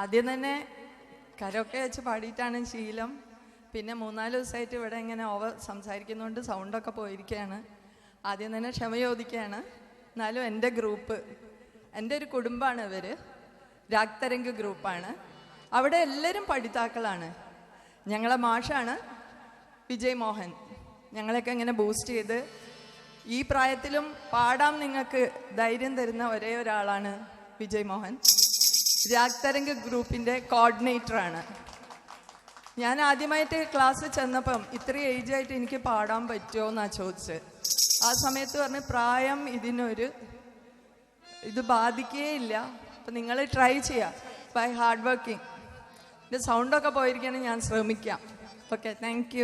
ആദ്യം തന്നെ കരൊക്കെ വെച്ച് പാടിയിട്ടാണ് ശീലം. പിന്നെ മൂന്നാൽ ദിവസമായിട്ട് ഇവിടെ ഇങ്ങനെ ഓവർ സംസാരിക്കുന്നതുകൊണ്ട് സൗണ്ടൊക്കെ പോയിരിക്കുകയാണ് ആദ്യം തന്നെ ക്ഷമ ചോദിക്കുകയാണ്. എന്നാലും എന്റെ ഗ്രൂപ്പ് എന്റെ ഒരു കുടുംബമാണ് ഇവർ രാഗ്തരംഗ് ഗ്രൂപ്പാണ് അവിടെ എല്ലാവരും പഠിതാക്കളാണ്. ഞങ്ങളെ മാഷാണ് വിജയ് മോഹൻ. ഞങ്ങളെയൊക്കെ ഇങ്ങനെ ബൂസ്റ്റ് ചെയ്ത് ഈ പ്രായത്തിലും പാടാം നിങ്ങൾക്ക് ധൈര്യം തരുന്ന ഒരേ ഒരാളാണ് വിജയ് മോഹൻ. രാഗ്തരംഗ് ഗ്രൂപ്പിന്റെ കോർഡിനേറ്ററാണ്. ഞാൻ ആദ്യമായിട്ട് ക്ലാസ് ചെന്നപ്പം ഇത്ര ഏജ് ആയിട്ട് എനിക്ക് പാടാൻ പറ്റുമോ എന്നാണ് ചോദിച്ചത്. ആ സമയത്ത് പറഞ്ഞ് പ്രായം ഇതിനൊരു ഇത് ബാധിക്കുകയില്ല അപ്പം നിങ്ങൾ ട്രൈ ചെയ്യുക ബൈ ഹാർഡ് വർക്കിംഗ് എന്റെ സൗണ്ടൊക്കെ പോയിരിക്കാനും ഞാൻ ശ്രമിക്കാം. Okay thank